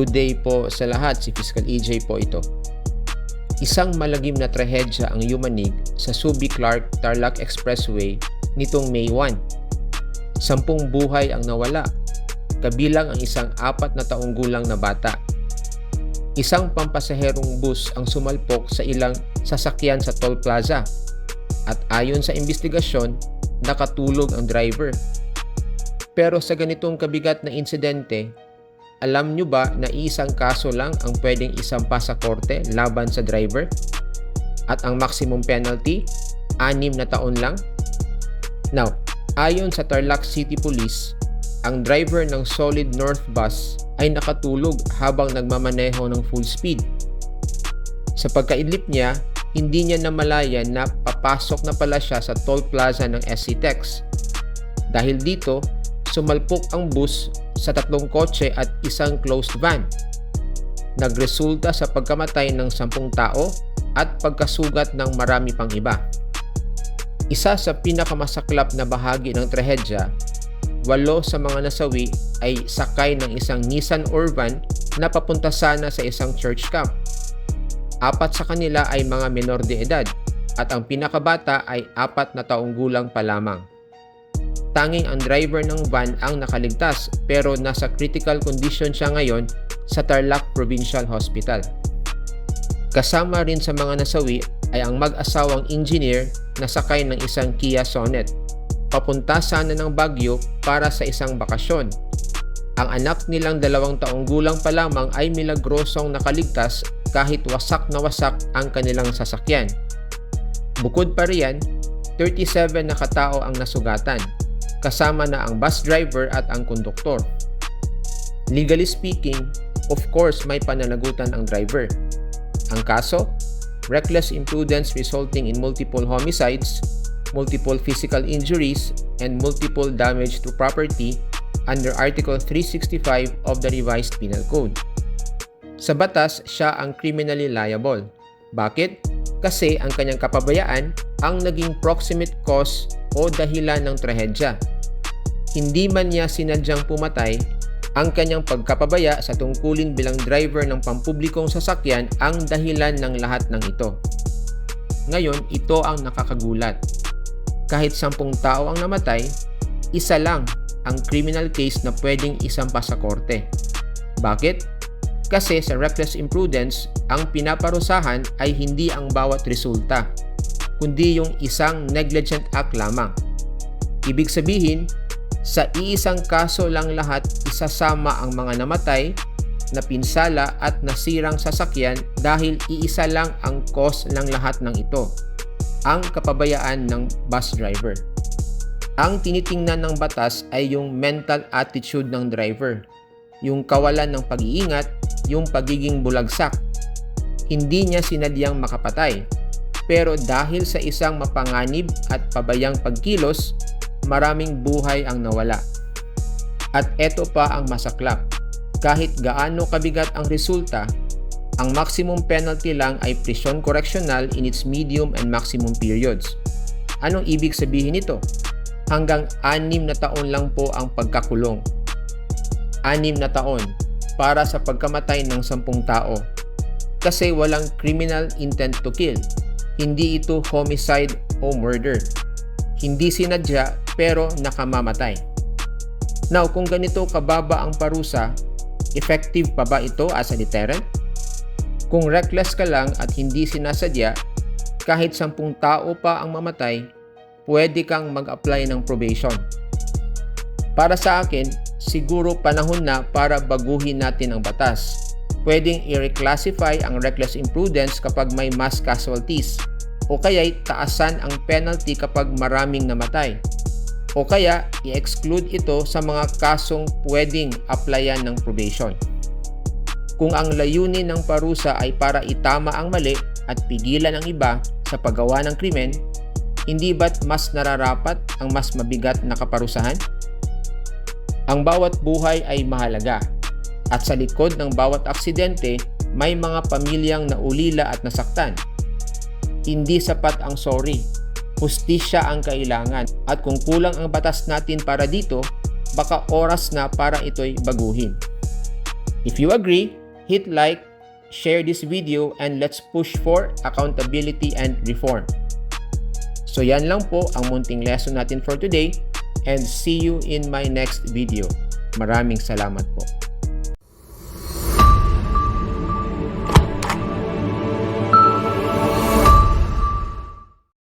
Good day po sa lahat, si Fiscal EJ po ito. Isang malagim na trahedya ang yumanig sa Subi Clark Tarlac Expressway nitong May 1. Sampung buhay ang nawala, kabilang ang isang apat na taong gulang na bata. Isang pampasaherong bus ang sumalpok sa ilang sasakyan sa toll plaza at ayon sa investigasyon, nakatulog ang driver. Pero sa ganitong kabigat na insidente, alam nyo ba na isang kaso lang ang pwedeng isampa sa korte laban sa driver? At ang maximum penalty, anim na taon lang? Now, ayon sa Tarlac City Police, ang driver ng Solid North Bus ay nakatulog habang nagmamaneho ng full speed. Sa pagkaidlip niya, hindi niya namalayan na papasok na pala siya sa toll plaza ng SC Tex. Dahil dito, sumalpok ang bus sa tatlong kotse at isang closed van. Nagresulta sa pagkamatay ng sampung tao at pagkasugat ng marami pang iba. Isa sa pinakamasaklap na bahagi ng trahedya, walo sa mga nasawi ay sakay ng isang Nissan Urban na papunta sana sa isang church camp. Apat sa kanila ay mga menor de edad at ang pinakabata ay apat na taong gulang pa lamang. Tanging ang driver ng van ang nakaligtas pero nasa critical condition siya ngayon sa Tarlac Provincial Hospital. Kasama rin sa mga nasawi ay ang mag-asawang engineer na sakay ng isang Kia Sonet. Papunta sana ng Baguio para sa isang bakasyon. Ang anak nilang dalawang taong gulang pa lamang ay milagrosong nakaligtas kahit wasak na wasak ang kanilang sasakyan. Bukod pa riyan, 37 na katao ang nasugatan kasama na ang bus driver at ang konduktor. Legally speaking, of course may pananagutan ang driver. Ang kaso, reckless imprudence resulting in multiple homicides, multiple physical injuries, and multiple damage to property under Article 365 of the Revised Penal Code. Sa batas, siya ang criminally liable. Bakit? Kasi ang kanyang kapabayaan ang naging proximate cause o dahilan ng trahedya. Hindi man niya sinadyang pumatay, ang kanyang pagkapabaya sa tungkulin bilang driver ng pampublikong sasakyan ang dahilan ng lahat ng ito. Ngayon, ito ang nakakagulat. Kahit sampung tao ang namatay, isa lang ang criminal case na pwedeng isampa sa korte. Bakit? Kasi sa reckless imprudence, ang pinaparusahan ay hindi ang bawat resulta, kundi yung isang negligent act lamang. Ibig sabihin, sa iisang kaso lang lahat isasama ang mga namatay, napinsala at nasirang sasakyan dahil iisa lang ang cause ng lahat ng ito, ang kapabayaan ng bus driver. Ang tinitingnan ng batas ay yung mental attitude ng driver, yung kawalan ng pag-iingat, yung pagiging bulagsak. Hindi niya sinadyang makapatay, pero dahil sa isang mapanganib at pabayang pagkilos, maraming buhay ang nawala. At eto pa ang masaklap. Kahit gaano kabigat ang resulta, ang maximum penalty lang ay prison correctional in its medium and maximum periods. Anong ibig sabihin nito? Hanggang anim na taon lang po ang pagkakulong. Anim na taon para sa pagkamatay ng sampung tao. Kasi walang criminal intent to kill. Hindi ito homicide o murder. Hindi sinadya pero nakamamatay. Now, kung ganito kababa ang parusa, effective pa ba ito as a deterrent? Kung reckless ka lang at hindi sinasadya, kahit sampung tao pa ang mamatay, pwede kang mag-apply ng probation. Para sa akin, siguro panahon na para baguhin natin ang batas. Pwedeng i-reclassify ang reckless imprudence kapag may mass casualties o kaya'y taasan ang penalty kapag maraming namatay o kaya i-exclude ito sa mga kasong pwedeng applyan ng probation. Kung ang layunin ng parusa ay para itama ang mali at pigilan ang iba sa paggawa ng krimen, hindi ba't mas nararapat ang mas mabigat na kaparusahan? Ang bawat buhay ay mahalaga at sa likod ng bawat aksidente may mga pamilyang naulila at nasaktan. Hindi sapat ang sorry hustisya ang kailangan at kung kulang ang batas natin para dito, baka oras na para ito'y baguhin. If you agree, hit like, share this video, and let's push for accountability and reform. So yan lang po ang munting lesson natin for today and see you in my next video. Maraming salamat po.